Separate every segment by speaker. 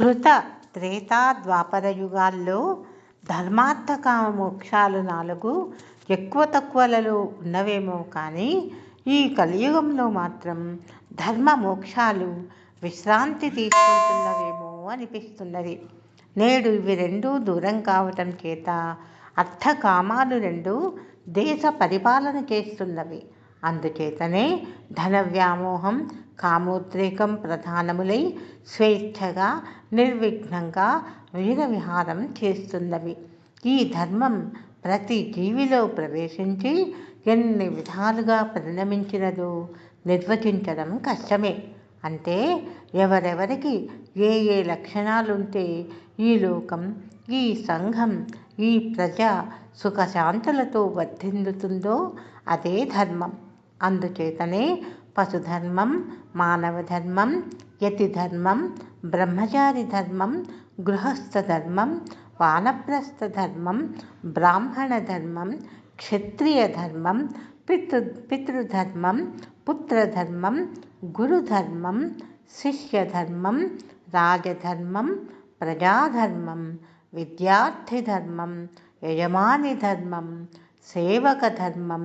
Speaker 1: కృత త్రేతా ద్వాపర యుగాల్లో మోక్షాలు నాలుగు ఎక్కువ తక్కువలలో ఉన్నవేమో కానీ ఈ కలియుగంలో మాత్రం ధర్మ మోక్షాలు విశ్రాంతి తీసుకుంటున్నవేమో అనిపిస్తున్నది. నేడు ఇవి రెండూ దూరం కావటం చేత అర్థకామాలు రెండు దేశ పరిపాలన చేస్తున్నవి. అందుచేతనే ధన వ్యామోహం కామోద్రేకం ప్రధానములై స్వేచ్ఛగా నిర్విఘ్నంగా వీర విహారం చేస్తున్నవి. ఈ ధర్మం ప్రతి జీవిలో ప్రవేశించి ఎన్ని విధాలుగా పరిణమించినదో నిర్వచించడం కష్టమే. అంటే ఎవరెవరికి ఏ ఏ లక్షణాలుంటే ఈ లోకం ఈ సంఘం ఈ ప్రజ సుఖశాంతులతో వర్ధిల్లుతుందో అదే ధర్మం. అందుచేతనే पशुधर्मं मानवधर्मं यतिधर्मं ब्रह्मचारिधर्मं गृहस्थधर्मं वानप्रस्थधर्मं ब्राह्मणधर्मं क्षत्रियधर्मं पितृ पितृधर्मं पुत्रधर्मं गुरुधर्मं शिष्यधर्मं राजधर्मं प्रजाधर्मं विद्यार्थिधर्मं यजमानिधर्मं सेवकधर्मं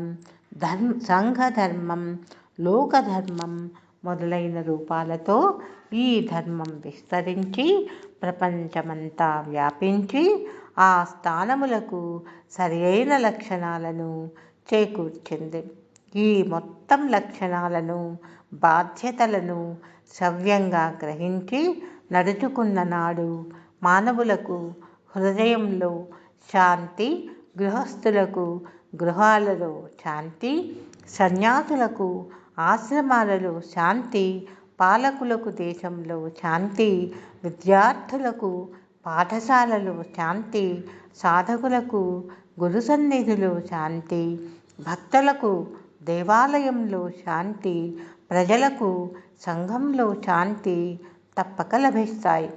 Speaker 1: धर्म सङ्घधर्मं లోకధర్మం మొదలైన రూపాలతో ఈ ధర్మం విస్తరించి ప్రపంచమంతా వ్యాపించి ఆ స్థానములకు సరియైన లక్షణాలను చేకూర్చింది. ఈ మొత్తం లక్షణాలను బాధ్యతలను సవ్యంగా గ్రహించి నడుచుకున్న నాడు మానవులకు హృదయంలో శాంతి గృహస్థులకు గృహాలలో శాంతి సన్యాసులకు ఆశ్రమాలలో శాంతి పాలకులకు దేశంలో శాంతి విద్యార్థులకు పాఠశాలలో శాంతి సాధకులకు గురు సన్నిధిలో శాంతి భక్తులకు దేవాలయంలో శాంతి ప్రజలకు సంఘంలో శాంతి తప్పక లభిస్తాయి.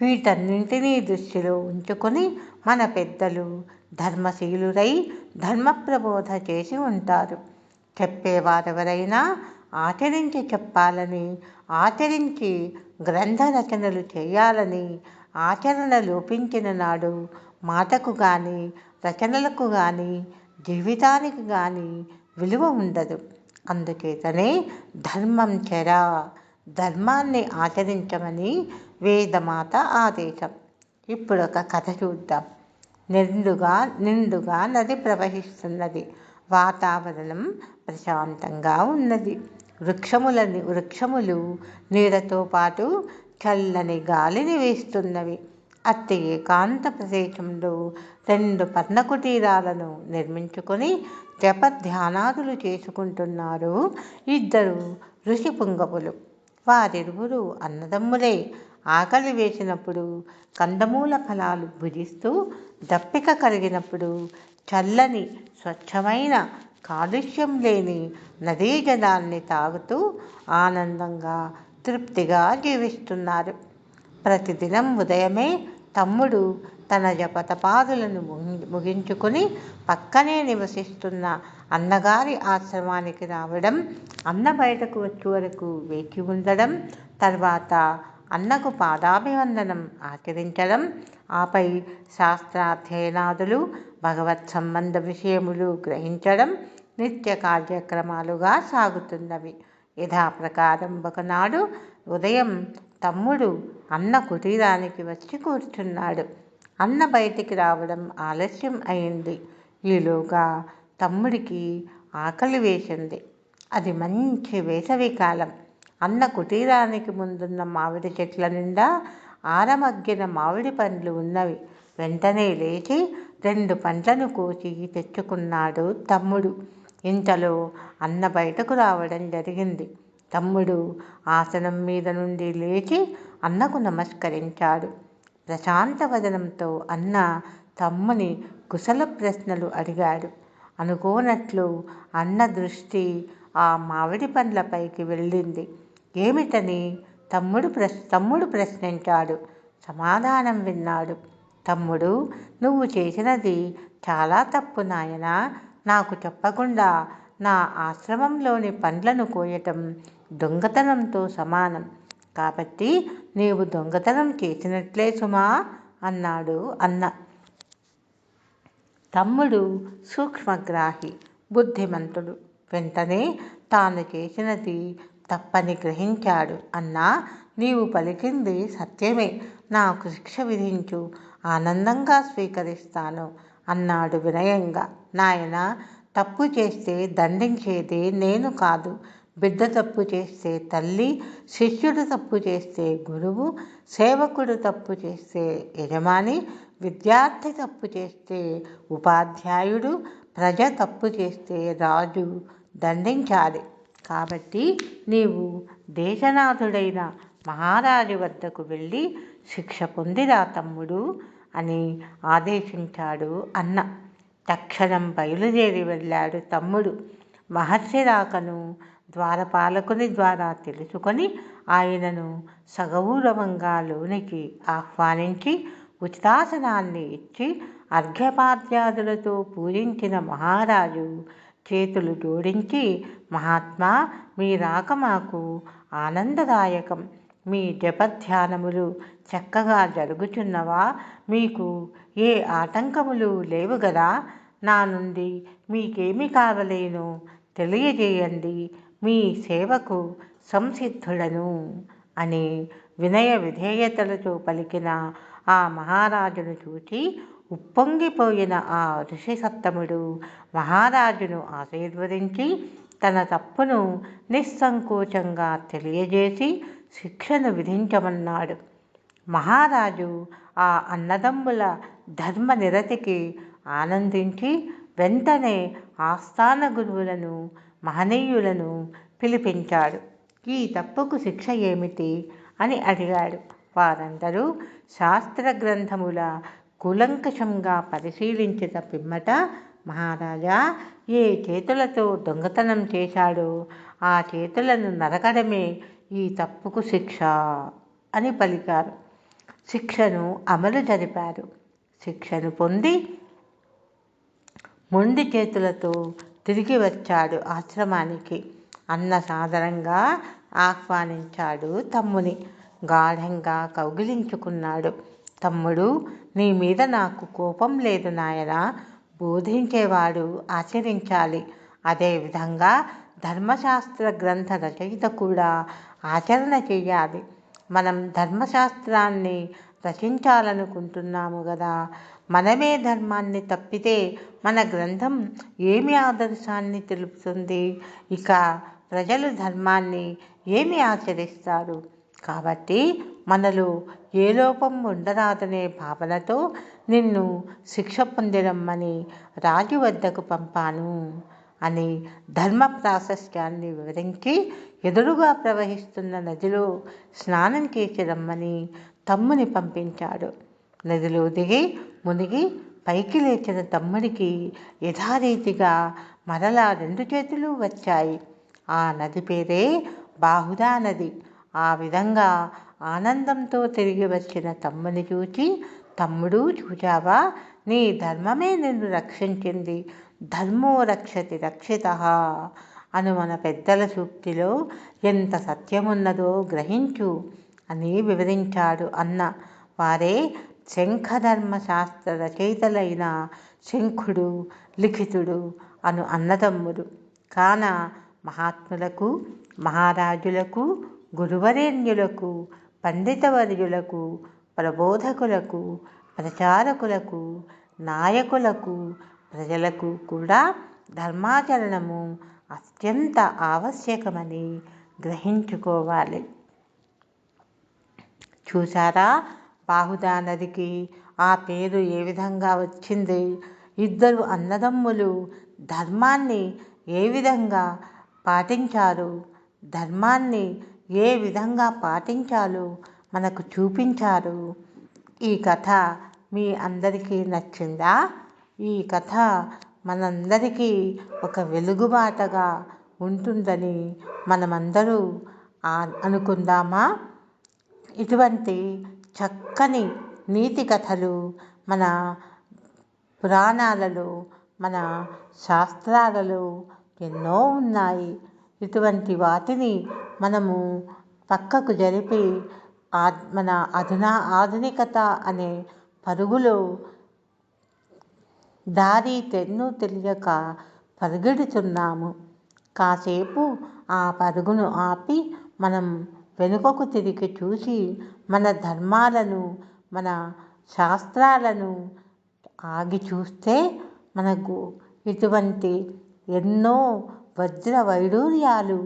Speaker 1: వీటన్నింటినీ దృష్టిలో ఉంచుకొని మన పెద్దలు ధర్మశీలురై ధర్మ ప్రబోధ చేసి ఉంటారు. చెప్పేవారెవరైనా ఆచరించి చెప్పాలని ఆచరించి గ్రంథ రచనలు చేయాలని ఆచరణ లోపించిన నాడు మాటకు కానీ రచనలకు కానీ జీవితానికి కానీ విలువ ఉండదు. అందుచేతనే ధర్మం చెరా ధర్మాన్ని ఆచరించమని వేదమాత ఆదేశం. ఇప్పుడు ఒక కథ చూద్దాం. నిండుగా నిండుగా నది ప్రవహిస్తున్నది. వాతావరణం ప్రశాంతంగా ఉన్నది. వృక్షములని వృక్షములు నీడతో పాటు చల్లని గాలిని వేస్తున్నవి. అట్టి ఏకాంత ప్రదేశంలో రెండు పర్ణకుటీరాలను నిర్మించుకొని జప ధ్యానాదులు చేసుకుంటున్నారు ఇద్దరు ఋషి పుంగవులు వారిరువురు అన్నదమ్ములే. ఆకలి వేసినప్పుడు కందమూల ఫలాలు భుజిస్తూ దప్పిక కలిగినప్పుడు చల్లని స్వచ్ఛమైన కాలుష్యం లేని నదీ జలాన్ని తాగుతూ ఆనందంగా తృప్తిగా జీవిస్తున్నారు. ప్రతిదినం ఉదయమే తమ్ముడు తన జపతపాదులను ముగించుకొని పక్కనే నివసిస్తున్న అన్నగారి ఆశ్రమానికి రావడం అన్న బయటకు వచ్చే వరకు వేచి ఉండడం తర్వాత అన్నకు పాదాభివందనం ఆచరించడం ఆపై శాస్త్రాధ్యయనాదులు భగవత్ సంబంధ విషయములు గ్రహించడం నిత్య కార్యక్రమాలుగా సాగుతున్నవి. యథాప్రకారం ఒకనాడు ఉదయం తమ్ముడు అన్న కుటీరానికి వచ్చి కూర్చున్నాడు. అన్న బయటికి రావడం ఆలస్యం అయింది. ఈలోగా తమ్ముడికి ఆకలి వేసింది. అది మంచి వేసవి కాలం అన్న కుటీరానికి ముందున్న మామిడి చెట్ల నిండా ఆరమగ్గిన మామిడి పండ్లు ఉన్నవి. వెంటనే లేచి రెండు పండ్లను కోసి తెచ్చుకున్నాడు తమ్ముడు. ఇంతలో అన్న బయటకు రావడం జరిగింది. తమ్ముడు ఆసనం మీద నుండి లేచి అన్నకు నమస్కరించాడు. ప్రశాంత వదనంతో అన్న తమ్ముని కుశల ప్రశ్నలు అడిగాడు. అనుకోనట్లు అన్న దృష్టి ఆ మామిడి పండ్లపైకి వెళ్ళింది. ఏమిటని తమ్ముడు ప్రశ్ తమ్ముడు ప్రశ్నించాడు. సమాధానం విన్నాడు. తమ్ముడు నువ్వు చేసినది చాలా తప్పు నాయన. నాకు చెప్పకుండా నా ఆశ్రమంలోని పండ్లను కోయటం దొంగతనంతో సమానం. కాబట్టి నీవు దొంగతనం చేసినట్లే సుమా అన్నాడు అన్న. తమ్ముడు సూక్ష్మగ్రాహి బుద్ధిమంతుడు. వెంటనే తాను చేసినది తప్పని గ్రహించాడు. అన్నా నీవు పలికింది సత్యమే. నాకు శిక్ష విధించు. ఆనందంగా స్వీకరిస్తాను అన్నాడు వినయంగా. నాయన తప్పు చేస్తే దండించేది నేను కాదు. బిడ్డ తప్పు చేస్తే తల్లి శిష్యుడు తప్పు చేస్తే గురువు సేవకుడు తప్పు చేస్తే యజమాని విద్యార్థి తప్పు చేస్తే ఉపాధ్యాయుడు ప్రజ తప్పు చేస్తే రాజు దండించాలి. కాబట్టి నీవు దేశనాథుడైన మహారాజు వద్దకు వెళ్ళి శిక్ష పొందిరా తమ్ముడు అని ఆదేశించాడు అన్న. తక్షణం బయలుదేరి వెళ్ళాడు తమ్ముడు. మహర్షి రాకను ద్వారపాలకుని ద్వారా తెలుసుకొని ఆయనను సగౌరవంగా లోనికి ఆహ్వానించి ఉచితాసనాన్ని ఇచ్చి అర్ఘ్యపాద్యాదులతో పూజించిన మహారాజు చేతులు జోడించి మహాత్మా మీ రాక మాకు ఆనందదాయకం. మీ జపధ్యానములు చక్కగా జరుగుచున్నవా? మీకు ఏ ఆటంకములు లేవు గదా? నా నుండి మీకేమి కావలేను? తెలియజేయండి. మీ సేవకు సంసిద్ధుడను. అని వినయ విధేయతలతో పలికిన ఆ మహారాజును చూచి ఉప్పొంగిపోయిన ఆ ఋషిసత్తముడు మహారాజును ఆశీర్వదించి తన తప్పును నిస్సంకోచంగా తెలియజేసి శిక్షను విధించమన్నాడు. మహారాజు ఆ అన్నదమ్ముల ధర్మ నిరతికి ఆనందించి వెంటనే ఆస్థాన గురువులను మహనీయులను పిలిపించాడు. ఈ తప్పుకు శిక్ష ఏమిటి? అని అడిగాడు. వారందరూ శాస్త్ర గ్రంథముల కూలంకషంగా పరిశీలించిన పిమ్మట మహారాజా ఏ చేతులతో దొంగతనం చేశాడో? ఆ చేతులను నరకడమే ఈ తప్పుకు శిక్ష అని పలికారు. శిక్షను అమలు జరిపారు. శిక్షను పొంది మొండి చేతులతో తిరిగి వచ్చాడు ఆశ్రమానికి. అన్న సాధారణంగా ఆహ్వానించాడు తమ్ముని. గాఢంగా కౌగిలించుకున్నాడు. తమ్ముడు నీ మీద నాకు కోపం లేదు నాయన. బోధించేవాడు ఆచరించాలి. అదేవిధంగా ధర్మశాస్త్ర గ్రంథ రచయిత కూడా ఆచరణ చేయాలి. మనం ధర్మశాస్త్రాన్ని రచించాలనుకుంటున్నాము కదా మనమే ధర్మాన్ని తప్పితే మన గ్రంథం ఏమి ఆదర్శాన్ని తెలుపుతుంది? ఇక ప్రజలు ధర్మాన్ని ఏమి ఆచరిస్తారు? కాబట్టి మనలో ఏ లోపం ఉండరాదనే భావనతో నిన్ను శిక్ష పొందిరమ్మని రాజు వద్దకు పంపాను అని ధర్మ ప్రాశస్త్యాన్ని వివరించి ఎదురుగా ప్రవహిస్తున్న నదిలో స్నానం చేసి రమ్మని తమ్ముని పంపించాడు. నదిలో దిగి మునిగి పైకి లేచిన తమ్ముడికి యథారీతిగా మరలా రెండు చేతులు వచ్చాయి. ఆ నది పేరే బాహుదా నది. ఆ విధంగా ఆనందంతో తిరిగి వచ్చిన తమ్ముని చూచి తమ్ముడు చూచావా నీ ధర్మమే నిన్ను రక్షించింది. ధర్మో రక్షతి రక్షిత. అను మన పెద్దల సూక్తిలో ఎంత సత్యమున్నదో గ్రహించు అని వివరించాడు అన్న. వారే శంఖధర్మ శాస్త్ర రచయితలైన శంఖుడు లిఖితుడు అను అన్నదమ్ముడు కాన మహాత్ములకు మహారాజులకు గురువరేణ్యులకు పండితవర్యులకు ప్రబోధకులకు ప్రచారకులకు నాయకులకు ప్రజలకు కూడా ధర్మాచరణము అత్యంత ఆవశ్యకమని గ్రహించుకోవాలి. చూసారా బాహుదా నదికి ఆ పేరు ఏ విధంగా వచ్చింది? ఇద్దరు అన్నదమ్ములు ధర్మాన్ని ఏ విధంగా పాటించారు? ధర్మాన్ని ఏ విధంగా పాటించాలో మనకు చూపించారు. ఈ కథ మీ అందరికీ నచ్చిందా? ఈ కథ మనందరికీ ఒక వెలుగుబాటగా ఉంటుందని మనమందరూ అనుకుందామా? ఇటువంటి చక్కని నీతి కథలు మన పురాణాలలో మన శాస్త్రాలలో ఎన్నో ఉన్నాయి. ఇటువంటి వాటిని మనము పక్కకు జరిపి మన అధునా ఆధునికత అనే పరుగులో దారి తెన్ను తెలియక పరుగెడుతున్నాము. కాసేపు ఆ పరుగును ఆపి మనం వెనుకకు తిరిగి చూసి మన ధర్మాలను మన శాస్త్రాలను ఆగి చూస్తే మనకు ఇటువంటి ఎన్నో వజ్ర వైడూర్యాలు